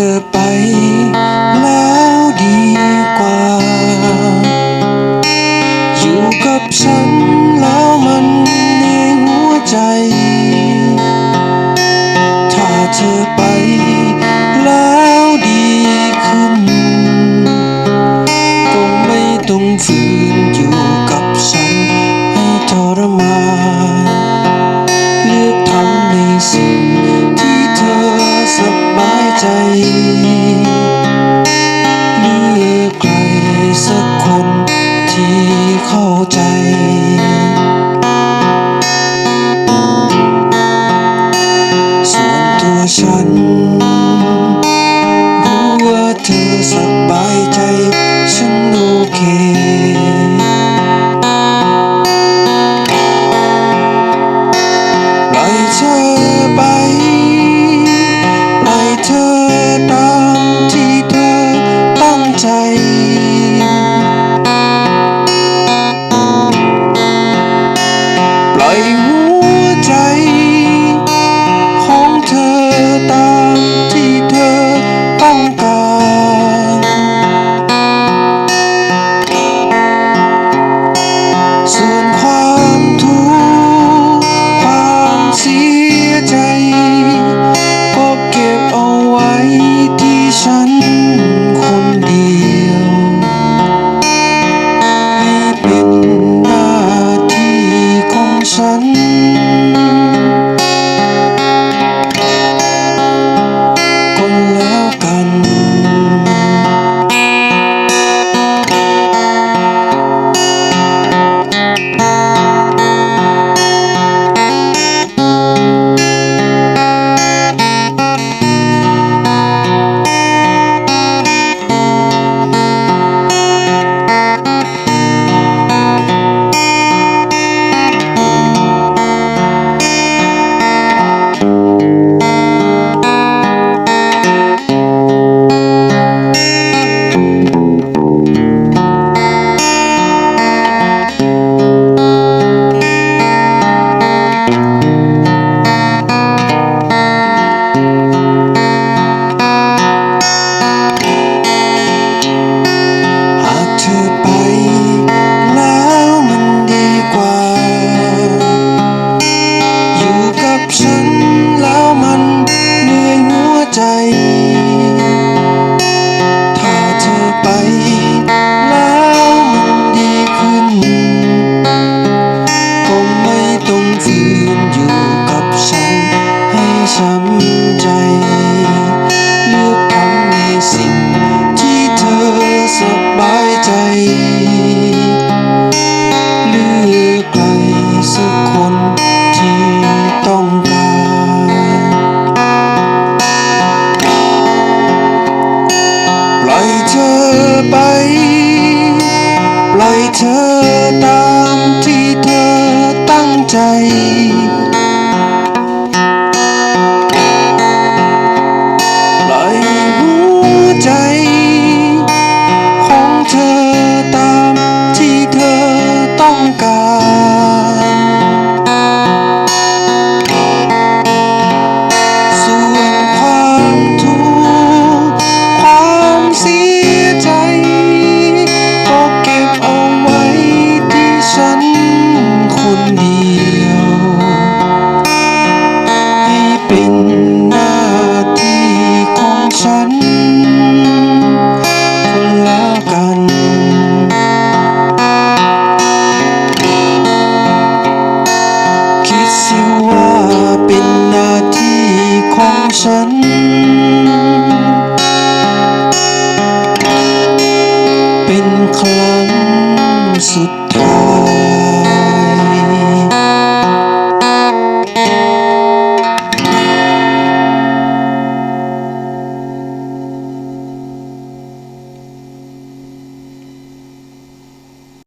เธอไปแล้วดีกว่า อยู่กับฉันแล้วมันในหัวใจ ถ้าเธอไป 같아 ครั้งสุดท้าย